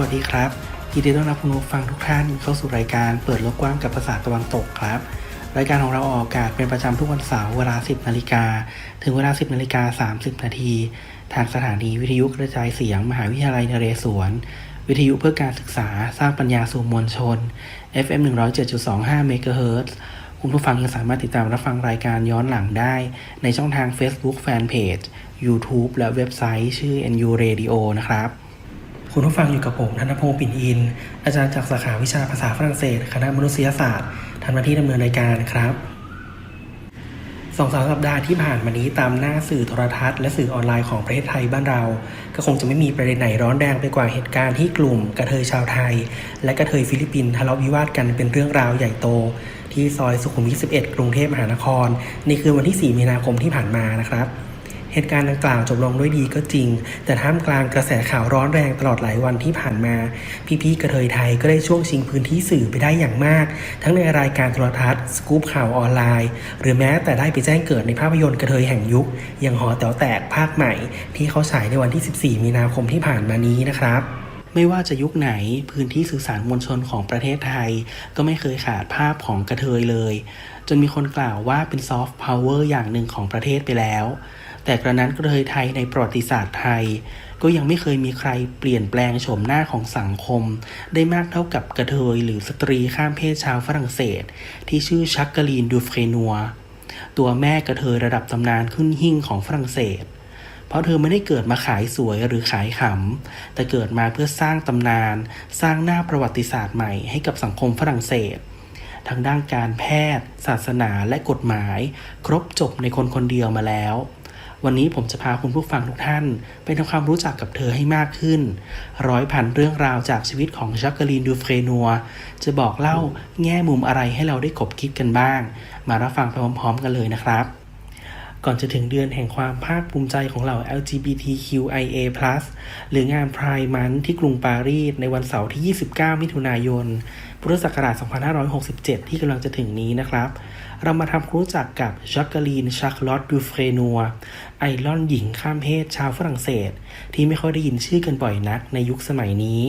วัสดีครับยินดีต้อนรับคุณผู้ฟังทุกท่านเข้าสู่รายการเปิดโลกกว้างกับภาษาตะวันตกครับ รายการของเราออกอากาศเป็นประจำทุกวันเสาร์เวลา 10นาฬิกาถึงเวลา 10นาฬิกา30นาทีทางสถานีวิทยุกระจายเสียง มหาวิทยาลัยนเรศวร วิทยุเพื่อการศึกษาสร้างปัญญาสู่มวลชน FM 107.25เมกะเฮิรตซ์คุณผู้ฟังยังสามารถติดตามรับฟังรายการย้อนหลังได้ ในช่องทาง Facebook Fanpage YouTube และเว็บไซต์ชื่อ NU Radio นะครับ คุณผู้ฟังอยู่กับผมธนพงศ์ปิ่นอิน อาจารย์จากสาขาวิชาภาษาฝรั่งเศส คณะมนุษยศาสตร์ทำหน้าที่ดำเนินรายการครับสองสามสัปดาห์ที่ผ่านมานี้ตามหน้าสื่อโทรทัศน์และสื่อออนไลน์ของประเทศไทยบ้านเรา ก็คงจะไม่มีประเด็นไหนร้อนแรงไปกว่าเหตุการณ์ที่กลุ่มกระเทยชาวไทย และกระเทยฟิลิปปินส์ทะเลาะวิวาทกันเป็นเรื่องราวใหญ่โต ที่ซอยสุขุมวิท 11 กรุงเทพมหานคร ในคืนวันที่ 4 มีนาคมที่ผ่านมานะครับ เหตุการณ์ดังกล่าวจบลงด้วยดีก็จริง แต่ท่ามกลางกระแสข่าวร้อนแรงตลอดหลายวันที่ผ่านมา พี่ๆกระเทยไทยก็ได้ช่วงชิงพื้นที่สื่อไปได้อย่างมาก ทั้งในรายการโทรทัศน์สกู๊ปข่าวออนไลน์ หรือแม้แต่ได้ไปแจ้งเกิดในภาพยนตร์กระเทยแห่งยุค อย่างหอแต๋วแตกภาคใหม่ ที่เขาฉายในวันที่ 14 มีนาคมที่ผ่านมานี้นะครับไม่ว่าจะยุคไหนพื้นที่สื่อสารมวลชนของประเทศไทย ก็ไม่เคยขาดภาพของกระเทยเลย จนมีคนกล่าวว่าเป็นซอฟต์พาวเวอร์อย่างหนึ่งของประเทศไปแล้ว แต่กระนั้นกระเทยไทยในประวัติศาสตร์ไทย ก็ยังไม่เคยมีใครเปลี่ยนแปลงโฉมหน้าของสังคม ได้มากเท่ากับกระเทยหรือสตรีข้ามเพศชาวฝรั่งเศส ที่ชื่อชักกลีนดูเฟนัวตัวแม่กระเทยระดับตำนานขึ้นหิ่งของฝรั่งเศส เพราะเธอไม่ได้เกิดมาขายสวยหรือขายขำ แต่เกิดมาเพื่อสร้างตำนาน สร้างหน้าประวัติศาสตร์ใหม่ให้กับสังคมฝรั่งเศสทั้งด้านการแพทย์ ศาสนาและกฎหมาย ครบจบในคนคนเดียวมาแล้ว วันนี้ผมจะพาคุณผู้ฟังทุกท่าน ไปทำความรู้จักกับเธอให้มากขึ้น ร้อยพันเรื่องราวจากชีวิตของชักกลีนดูเฟรนัว จะบอกเล่าแง่มุมอะไรให้เราได้ขบคิดกันบ้าง มารับฟังไปพร้อมๆกันเลยนะครับ ก่อนจะถึงเดือนแห่งความภาคภูมิใจของเหล่า LGBTQIA+ หรืองาน Pride Month ที่กรุงปารีสในวันเสาร์ที่ 29 มิถุนายน พุทธศักราช 2567 ที่กำลังจะถึงนี้นะครับ เรามาทำความรู้จักกับชักกาลีนชักลอตดูเฟรนัวไอรอนหญิงข้ามเพศชาวฝรั่งเศส ที่ไม่ค่อยได้ยินชื่อกันบ่อยนักในยุคสมัยนี้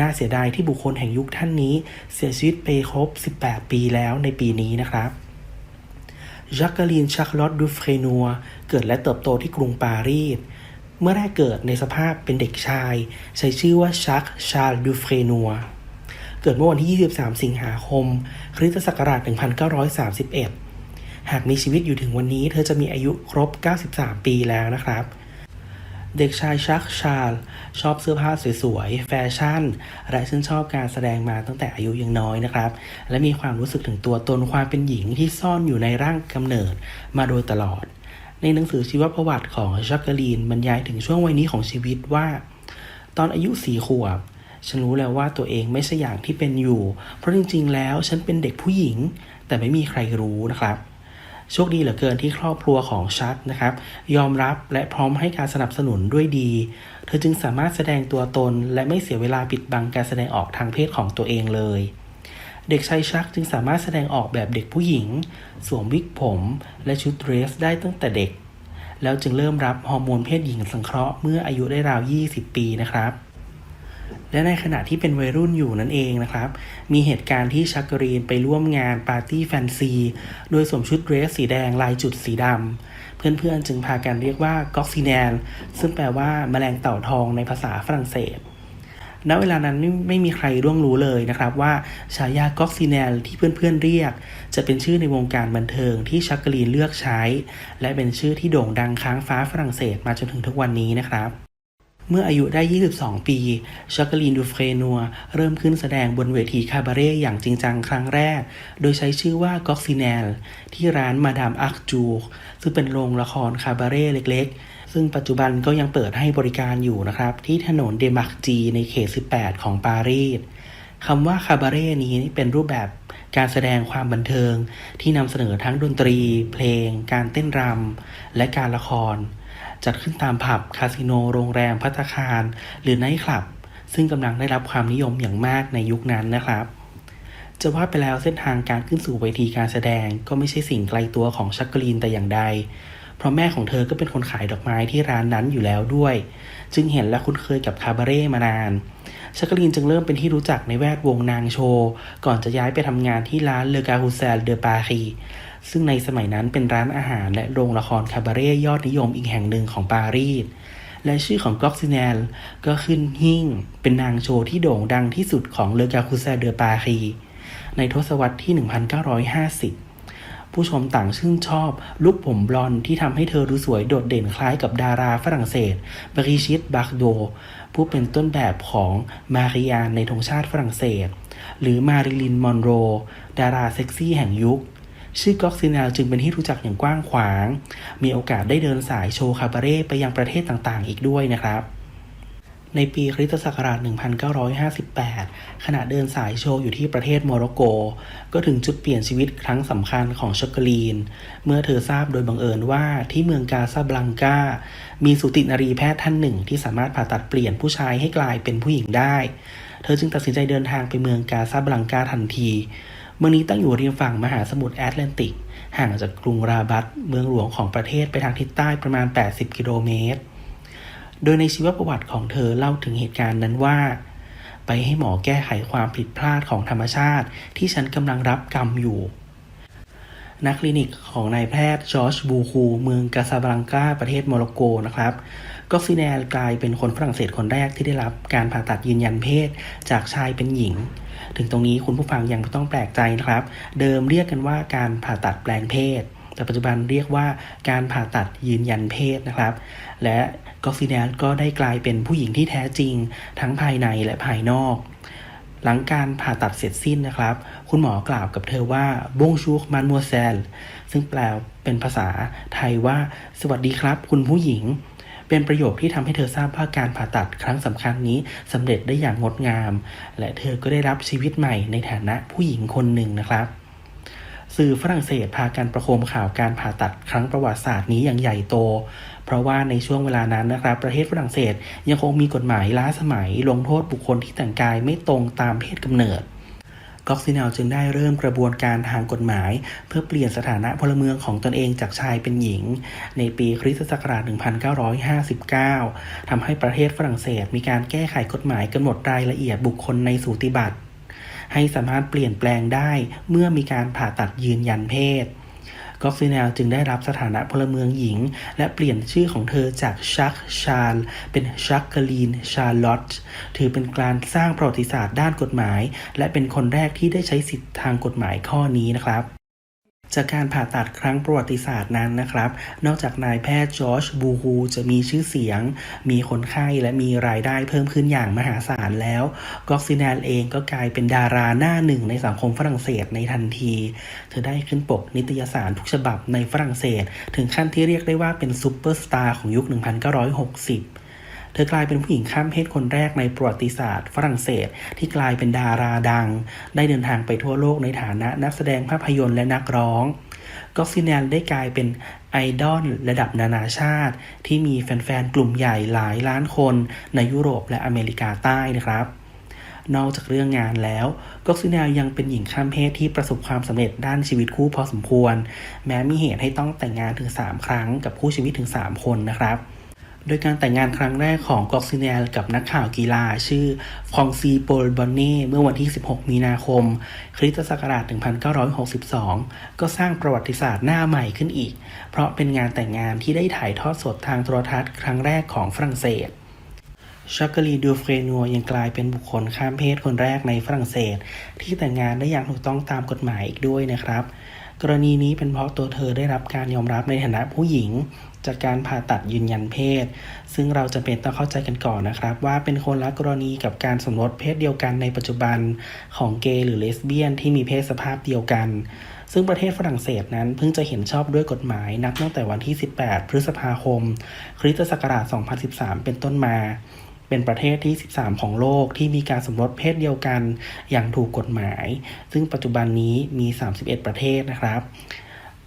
น่าเสียดายที่บุคคลแห่งยุคท่านนี้ เสียชีวิตไปครบ 18 ปีแล้วในปีนี้นะครับ จักกาลีนชัคลอตดูเฟรนัวเกิดและเติบโตที่กรุงปารีส เมื่อแรกเกิดในสภาพเป็นเด็กชาย ใช้ชื่อว่าชักชาลดูเฟรนัวเกิดเมื่อวันที่ 23 สิงหาคม คริสตศักราช 1931 หากมีชีวิตอยู่ถึงวันนี้ เธอจะมีอายุครบ 93 ปีแล้วนะครับ เด็กชายชักชาลชอบเสื้อผ้าสวยๆ แฟชั่น และชื่นชอบการแสดงมาตั้งแต่อายุยังน้อยนะครับ และมีความรู้สึกถึงตัวตนความเป็นหญิงที่ซ่อนอยู่ในร่างกำเนิดมาโดยตลอด ในหนังสือชีวประวัติของชักกลีนบรรยายถึงช่วงวัยนี้ของชีวิตว่า ตอนอายุสี่ขวบฉันรู้แล้วว่าตัวเองไม่ใช่อย่างที่เป็นอยู่ เพราะจริงๆ แล้วฉันเป็นเด็กผู้หญิง แต่ไม่มีใครรู้นะครับ โชคดีเหลือเกินที่ครอบครัวของชักนะครับ ยอมรับและพร้อมให้การสนับสนุนด้วยดี เธอจึงสามารถแสดงตัวตน และไม่เสียเวลาปิดบังการแสดงออกทางเพศของตัวเองเลย เด็กชายชักจึงสามารถแสดงออกแบบเด็กผู้หญิง สวมวิกผม และชุดเดรสได้ตั้งแต่เด็ก แล้วจึงเริ่มรับฮอร์โมนเพศหญิงสังเคราะห์เมื่ออายุได้ราว 20 ปีนะครับ และในขณะที่เป็นวัยรุ่นอยู่นั่นเองนะครับ มีเหตุการณ์ที่ชักกรีนไปร่วมงานปาร์ตี้แฟนซี โดยสวมชุดเดรสสีแดงลายจุดสีดำ เพื่อนๆจึงพากันเรียกว่าก็อกซิแนน ซึ่งแปลว่าแมลงเต่าทองในภาษาฝรั่งเศสณเวลานั้นไม่มีใครร่วงรู้เลยนะครับว่าฉายาก็อกซิแนลที่เพื่อนๆเรียก จะเป็นชื่อในวงการบันเทิงที่ชักกรีนเลือกใช้ และเป็นชื่อที่โด่งดังค้างฟ้าฝรั่งเศสมาจนถึงทุกวันนี้นะครับ เมื่ออายุได้ 22 ปีชักกลีนดูเฟรนัว เริ่มขึ้นแสดงบนเวทีคาบาเร่อย่างจริงจังครั้งแรก โดยใช้ชื่อว่าก็อกซิแนลที่ร้านมาดามอักจูซึ่งเป็นโรงละครคาบาเร่เล็กๆ ซึ่งปัจจุบันก็ยังเปิดให้บริการอยู่นะครับ ที่ถนนเดมาร์กจีในเขต 18 ของปารีสคำว่าคาบาเร่นี้เป็นรูปแบบการแสดงความบันเทิงที่นำเสนอทั้งดนตรี เพลง การเต้นรำและการละคร จัดขึ้นตามผับ คาสิโน โรงแรม พัตคาร หรือไนท์คลับ ซึ่งกำลังได้รับความนิยมอย่างมากในยุคนั้นนะครับ จะว่าไปแล้วเส้นทางการขึ้นสู่เวทีการแสดงก็ไม่ใช่สิ่งไกลตัวของชักกลีนแต่อย่างใด เพราะแม่ของเธอก็เป็นคนขายดอกไม้ที่ร้านนั้นอยู่แล้วด้วย จึงเห็นและคุ้นเคยกับคาบาเร่มานาน ชักลินจึงเริ่มเป็นที่รู้จักในแวดวงนางโชว์ ก่อนจะย้ายไปทำงานที่ร้านเลกาฮูเซลเดอปารีซึ่งในสมัยนั้นเป็นร้านอาหารและโรงละครคาบาเร่ยอดนิยมอีกแห่งหนึ่งของปารีสและชื่อของก็อกซิเนลก็ขึ้นหิ่ง เป็นนางโชว์ที่โด่งดังที่สุดของเลกาคูเซเดอปารีในทศวรรษที่ 1950 ผู้ชมต่างชื่นชอบลุคผมบลอนด์ที่ทำให้เธอดูสวยโดดเด่นคล้ายกับดาราฝรั่งเศสบริชิตบักโด ผู้เป็นต้นแบบของมาริยานในธงชาติฝรั่งเศส หรือมาริลินมอนโร ดาราเซ็กซี่แห่งยุค ชื่อก็อกซินลจึงเป็นที่รู้จักอย่างกว้างขวาง มีโอกาสได้เดินสายโชว์คาบาเร่ไปยังประเทศต่างๆ อีกด้วยนะครับ ในปีคริสตศักราช 1958 ขณะเดินสายโชว์อยู่ที่ประเทศโมร็อกโก ก็ถึงจุดเปลี่ยนชีวิตครั้งสำคัญของช็อกโกลีน เมื่อเธอทราบโดยบังเอิญว่าที่เมืองกาซาบลังกา มีสูตินรีแพทย์ท่านหนึ่งที่สามารถผ่าตัดเปลี่ยนผู้ชายให้กลายเป็นผู้หญิงได้ เธอจึงตัดสินใจเดินทางไปเมืองกาซาบลังกาทันที เมืองนี้ตั้งอยู่ริมฝั่งมหาสมุทรแอตแลนติก ห่างจากกรุงราบัตเมืองหลวงของประเทศไปทางทิศใต้ประมาณ 80 กิโลเมตร โดยในชีวประวัติของเธอเล่าถึงเหตุการณ์นั้นว่า ไปให้หมอแก้ไขความผิดพลาดของธรรมชาติ ที่ฉันกำลังรับกรรมอยู่นักคลินิกของนายแพทย์จอร์จบูคู เมืองกาซาบลังกาประเทศโมร็อกโกนะครับก็อกซิแนลกลายเป็นคนฝรั่งเศสคนแรกที่ได้รับการผ่าตัดยืนยันเพศจากชายเป็นหญิง ถึงตรงนี้คุณผู้ฟังยังไม่ต้องแปลกใจนะครับ เดิมเรียกกันว่าการผ่าตัดแปลงเพศ แต่ปัจจุบันเรียกว่าการผ่าตัดยืนยันเพศนะครับ และ ก็อซิแนลก็ได้กลายเป็นผู้หญิงที่แท้จริง ทั้งภายในและภายนอก หลังการผ่าตัดเสร็จสิ้นนะครับ คุณหมอกล่าวกับเธอว่าบงชูกมันมัวเซลซึ่งแปลเป็นภาษาไทยว่า สวัสดีครับ คุณผู้หญิง เป็นประโยคที่ทำให้เธอทราบว่าการผ่าตัดครั้งสำคัญนี้สำเร็จได้อย่างงดงาม และเธอก็ได้รับชีวิตใหม่ในฐานะผู้หญิงคนหนึ่งนะครับ สื่อฝรั่งเศสพากันประโคมข่าวการผ่าตัดครั้งประวัติศาสตร์นี้อย่างใหญ่โต เพราะว่าในช่วงเวลานั้นนะครับ ประเทศฝรั่งเศสยังคงมีกฎหมายล้าสมัยลงโทษบุคคลที่แต่งกายไม่ตรงตามเพศกำเนิดก็อกซิเนลจึงได้เริ่มกระบวนการทางกฎหมาย เพื่อเปลี่ยนสถานะพลเมืองของตนเองจากชายเป็นหญิง ในปีคริสตศักราช 1959 ทำให้ประเทศฝรั่งเศสมีการแก้ไขกฎหมายกำหนดรายละเอียดบุคคลในสูติบัตร ให้สามารถเปลี่ยนแปลงได้เมื่อมีการผ่าตัดยืนยันเพศก็ฟิเนลจึงได้รับสถานะพลเมืองหญิง และเปลี่ยนชื่อของเธอจากชักชาล เป็นชักกลีนชาร์ลอตถือเป็นการสร้างประวัติศาสตร์ด้านกฎหมาย และเป็นคนแรกที่ได้ใช้สิทธิทางกฎหมายข้อนี้นะครับ จากการผ่าตัดครั้งประวัติศาสตร์นั้นนะครับ นอกจากนายแพทย์จอร์จบูฮูจะมีชื่อเสียง มีคนไข้และมีรายได้เพิ่มขึ้นอย่างมหาศาลแล้วก็อกซิแนลเองก็กลายเป็นดาราหน้าหนึ่งในสังคมฝรั่งเศสในทันที เธอได้ขึ้นปกนิตยสารทุกฉบับในฝรั่งเศส ถึงขั้นที่เรียกได้ว่าเป็นซูเปอร์สตาร์ของยุค 1960 ธอกลายเป็นผู้หญิงข้ามเพศคนแรกในประวัติศาสตร์ ฝรั่งเศส ที่กลายเป็นดาราดัง ได้เดินทางไปทั่วโลกในฐานะนักแสดงภาพยนตร์และนักร้องก็อกซิแนลได้กลายเป็นไอดอลระดับนานาชาติ ที่มีแฟนๆ กลุ่มใหญ่หลายล้านคนในยุโรปและอเมริกาใต้นะครับ นอกจากเรื่องงานแล้วก็อกซิแนลยังเป็นหญิงข้ามเพศที่ประสบความสำเร็จด้านชีวิตคู่พอสมควร แม้มีเหตุให้ต้องแต่งงานถึง 3 ครั้งกับคู่ชีวิตถึง 3 คนนะครับ โดยการแต่งงานครั้งแรกของกอกซิเนลกับนักข่าวกีฬา ชื่อฟองซีโปลบอนเน่เมื่อวันที่ 16 มีนาคม คริสตศักราช 1962 ก็สร้างประวัติศาสตร์หน้าใหม่ขึ้นอีก เพราะเป็นงานแต่งงานที่ได้ถ่ายทอดสดทางโทรทัศน์ครั้งแรกของฝรั่งเศสชักกลีดูเฟรนัวยังกลายเป็นบุคคลข้ามเพศคนแรกในฝรั่งเศส ที่แต่งงานได้อย่างถูกต้องตามกฎหมายอีกด้วยนะครับ กรณีนี้เป็นเพราะตัวเธอได้รับการยอมรับในฐานะผู้หญิง จากการผ่าตัดยืนยันเพศ ซึ่งเราจะเป็นต้องเข้าใจกันก่อนนะครับ ว่าเป็นคนละกรณีกับการสมรสเพศเดียวกันในปัจจุบันของเกย์หรือเลสเบี้ยนที่มีเพศสภาพเดียวกัน ซึ่งประเทศฝรั่งเศสนั้นเพิ่งจะเห็นชอบด้วยกฎหมายนับตั้งแต่วันที่ 18 พฤษภาคม คริสตศักราช 2013 เป็นต้นมา เป็นประเทศที่ 13 ของโลกที่มีการสมรสเพศเดียวกันอย่างถูกกฎหมาย ซึ่งปัจจุบันนี้มี 31 ประเทศนะครับ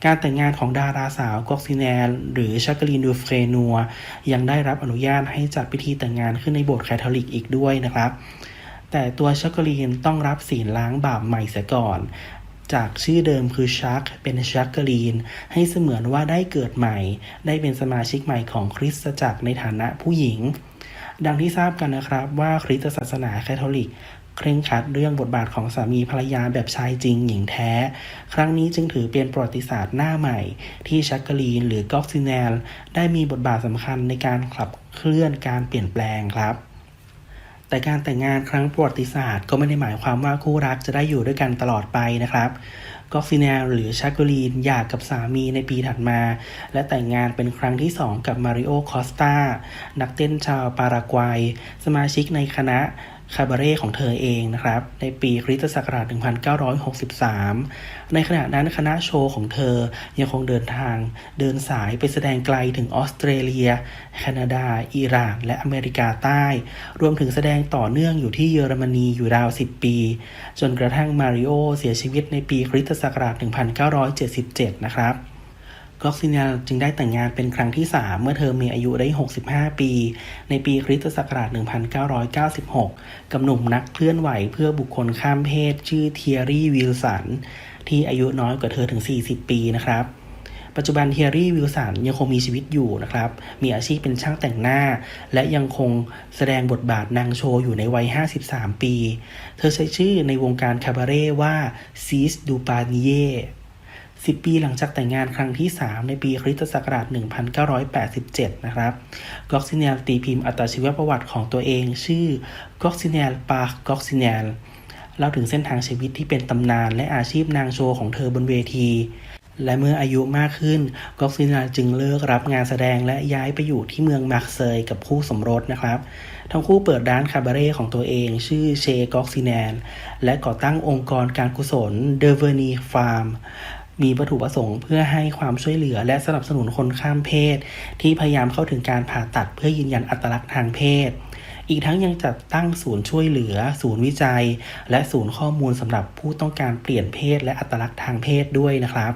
การแต่งงานของดาราสาวกอกซิแนหรือชักกลีนดูเฟรนัว ยังได้รับอนุญาตให้จัดพิธีแต่งงานขึ้นในโบสถ์แคทอลิกอีกด้วยนะครับ แต่ตัวชักกลีนต้องรับศีลล้างบาปใหม่เสียก่อน จากชื่อเดิมคือชักเป็นชักกอรีน ให้เสมือนว่าได้เกิดใหม่ ได้เป็นสมาชิกใหม่ของคริสตจักรในฐานะผู้หญิง ดังที่ทราบกันนะครับว่าคริสตศาสนาแคทอลิกเคร่งครัดเรื่องบทบาทของสามีภรรยาแบบชายจริงหญิงแท้ ครั้งนี้จึงถือเป็นประวัติศาสตร์หน้าใหม่ ที่ชักกลีนหรือก็อกซิแนลได้มีบทบาทสำคัญในการขับเคลื่อนการเปลี่ยนแปลงครับ แต่การแต่งงานครั้งประวัติศาสตร์ ก็ไม่ได้หมายความว่าคู่รักจะได้อยู่ด้วยกันตลอดไปนะครับก็ฟิเนลหรือชาโกลีนหย่ากกับสามีในปีถัดมา และแต่งงานเป็นครั้งที่สองกับมาริโอคอสตานักเต้นชาวปารากวัย สมาชิกในคณะ คาบาเร่ของเธอเองนะครับ ในปีคริสตศักราช 1963 ในขณะนั้นคณะโชว์ของเธอยังคงเดินทางเดินสายไปแสดงไกลถึงออสเตรเลีย แคนาดา อิหร่าน และอเมริกาใต้ รวมถึงแสดงต่อเนื่องอยู่ที่เยอรมนีอยู่ราว 10 ปี จนกระทั่งมาริโอเสียชีวิตในปีคริสตศักราช 1977 นะครับ ก็อกซิเนลจึงได้แต่งงานเป็นครั้งที่ 3 เมื่อเธอมีอายุได้ 65 ปี ในปีคริสตศักราช 1996 กับหนุ่มนักเคลื่อนไหวเพื่อบุคคลข้ามเพศ ชื่อเทียรี่วิลสันที่อายุน้อยกว่าเธอถึง 40 ปีนะครับปัจจุบันเทียรี่วิลสันยังคงมีชีวิตอยู่นะครับ มีอาชีพเป็นช่างแต่งหน้า และยังคงแสดงบทบาทนางโชว์อยู่ในวัย 53 ปี เธอใช้ชื่อในวงการคาบาเร่ว่าซีสดูปานิเย สิบปีหลังจากแต่งงานครั้งที่ 3 ในปีคริสตศักราช 1987 นะครับก็อกซิเนลตีพิมพ์อัตชีวประวัติของตัวเอง ชื่อก็อกซิเนลปาร์ก็อกซิเนลเล่าถึงเส้นทางชีวิตที่เป็นตำนานและอาชีพนางโชว์ของเธอบนเวที และเมื่ออายุมากขึ้นก็อกซิเนลจึงเลิกรับงานแสดงและย้ายไปอยู่ที่เมืองมาร์เซยกับคู่สมรสนะครับ ทั้งคู่เปิดร้านคาบาเร่ของตัวเอง ชื่อเชก็อกซิเนลและก่อตั้งองค์กรการกุศลเดเวอร์นีฟาร์ม มีวัตถุประสงค์เพื่อให้ความช่วยเหลือและสนับสนุนคนข้ามเพศ ที่พยายามเข้าถึงการผ่าตัดเพื่อยืนยันอัตลักษณ์ทางเพศ อีกทั้งยังจัดตั้งศูนย์ช่วยเหลือ ศูนย์วิจัย และศูนย์ข้อมูลสำหรับผู้ต้องการเปลี่ยนเพศและอัตลักษณ์ทางเพศด้วยนะครับ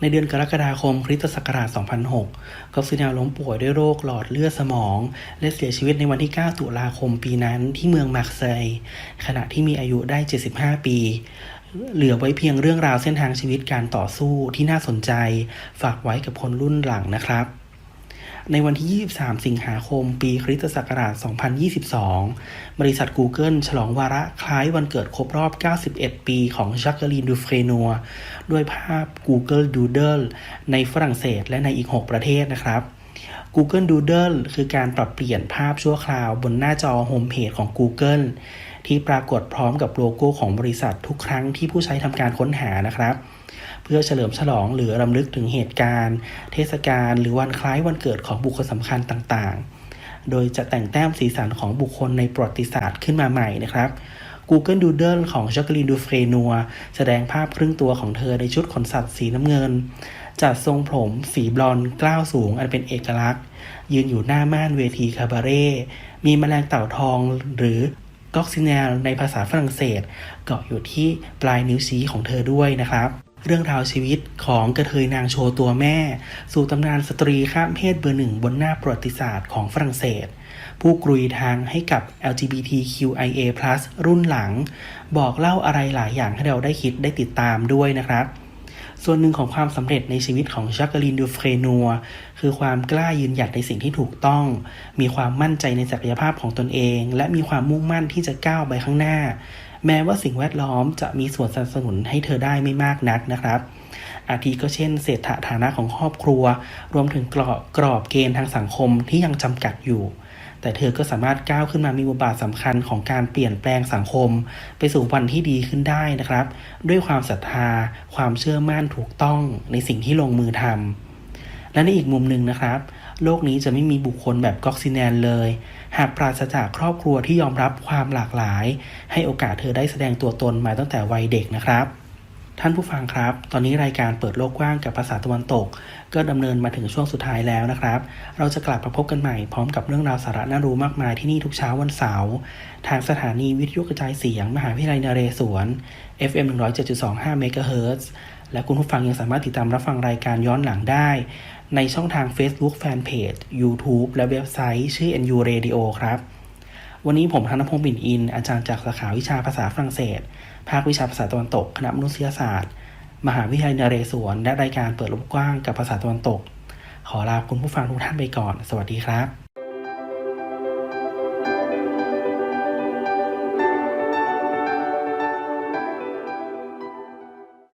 ในเดือนกรกฎาคมคริสตศักราช 2006 กอฟซินลล้มป่วยด้วยโรคหลอดเลือดสมอง และเสียชีวิตในวันที่ 9 ตุลาคมปีนั้นที่เมืองมาร์เซยขณะที่มีอายุได้ 75 ปี เหลือไว้เพียงเรื่องราวเส้นทางชีวิตการต่อสู้ที่น่าสนใจ ฝากไว้กับคนรุ่นหลังนะครับ ในวันที่ 23 สิงหาคม ปีคริสตศักราช 2022 บริษัท Google ฉลองวาระคล้ายวันเกิดครบรอบ 91 ปีของชักเกอรีนดูเฟรนัวด้วยภาพ Google Doodle ในฝรั่งเศสและในอีก 6 ประเทศนะครับ Google Doodle คือการปรับเปลี่ยนภาพชั่วคราวบนหน้าจอโฮมเพจของ Google ที่ปรากฏพร้อมกับโลโก้ของบริษัททุกครั้งที่ผู้ใช้ทำการค้นหานะครับ เพื่อเฉลิมฉลองหรือรำลึกถึงเหตุการณ์ เทศกาลหรือวันคล้ายวันเกิดของบุคคลสำคัญต่างๆ โดยจะแต่งแต้มสีสันของบุคคลในประวัติศาสตร์ขึ้นมาใหม่นะครับ Google Doodle ของชักกลินดูเฟรนัวแสดงภาพครึ่งตัวของเธอในชุดขนสัตว์สีน้ำเงิน จัดทรงผมสีบลอนด์กล้าวสูงอันเป็นเอกลักษณ์ ยืนอยู่หน้าม่านเวทีคาบาเร่ มีแมลงเต่าทองหรือ ก็อกซิเนลในภาษาฝรั่งเศส เกาะอยู่ที่ปลายนิ้วชี้ของเธอด้วยนะครับ เรื่องราวชีวิตของกระเทยนางโชว์ตัวแม่ สู่ตำนานสตรีข้ามเพศเบอร์หนึ่งบนหน้าประวัติศาสตร์ของฝรั่งเศส ผู้กรุยทางให้กับ LGBTQIA+ รุ่นหลัง บอกเล่าอะไรหลายอย่างให้เราได้คิดได้ติดตามด้วยนะครับ ส่วนหนึ่งของความสำเร็จในชีวิตของชักกลินดูเฟรนัวคือความกล้ายืนหยัดในสิ่งที่ถูกต้อง มีความมั่นใจในศักยภาพของตนเอง และมีความมุ่งมั่นที่จะก้าวไปข้างหน้า แม้ว่าสิ่งแวดล้อมจะมีส่วนสนับสนุนให้เธอได้ไม่มากนักนะครับอาทิก็เช่นเศรษฐฐานะของครอบครัว รวมถึงกรอบกรอบเกณฑ์ทางสังคมที่ยังจำกัดอยู่ แต่เธอก็สามารถก้าวขึ้นมามีบทบาทสำคัญของการเปลี่ยนแปลงสังคม ไปสู่วันที่ดีขึ้นได้นะครับ ด้วยความศรัทธา ความเชื่อมั่นถูกต้องในสิ่งที่ลงมือทำและในอีกมุมหนึ่งนะครับ โลกนี้จะไม่มีบุคคลแบบก็อกซิแนนเลย หากปราศจากครอบครัวที่ยอมรับความหลากหลาย ให้โอกาสเธอได้แสดงตัวตนมาตั้งแต่วัยเด็กนะครับท่านผู้ฟังครับ ตอนนี้รายการเปิดโลกกว้างกับภาษาตะวันตก ก็ดำเนินมาถึงช่วงสุดท้ายแล้วนะครับ เราจะกลับมาพบกันใหม่พร้อมกับเรื่องราวสาระน่ารู้มากมายที่นี่ทุกเช้าวันเสาร์ทางสถานีวิทยุกระจายเสียง มหาวิทยาลัยนเรศวร FM 107.25 MHz และคุณผู้ฟังยังสามารถติดตามรับฟังรายการย้อนหลังได้ ในช่องทาง Facebook Fanpage YouTube และเว็บไซต์ชื่อ NU Radio ครับ วันนี้ผมธนพงศ์ปิ่นอิน อาจารย์จากสาขาวิชาภาษาฝรั่งเศส ภาควิชาภาษาตะวันตก คณะมนุษยศาสตร์ มหาวิทยาลัยนเรศวร และรายการเปิดโลกกว้างกับภาษาตะวันตก ขอลาคุณผู้ฟังทุกท่านไปก่อน สวัสดีครับ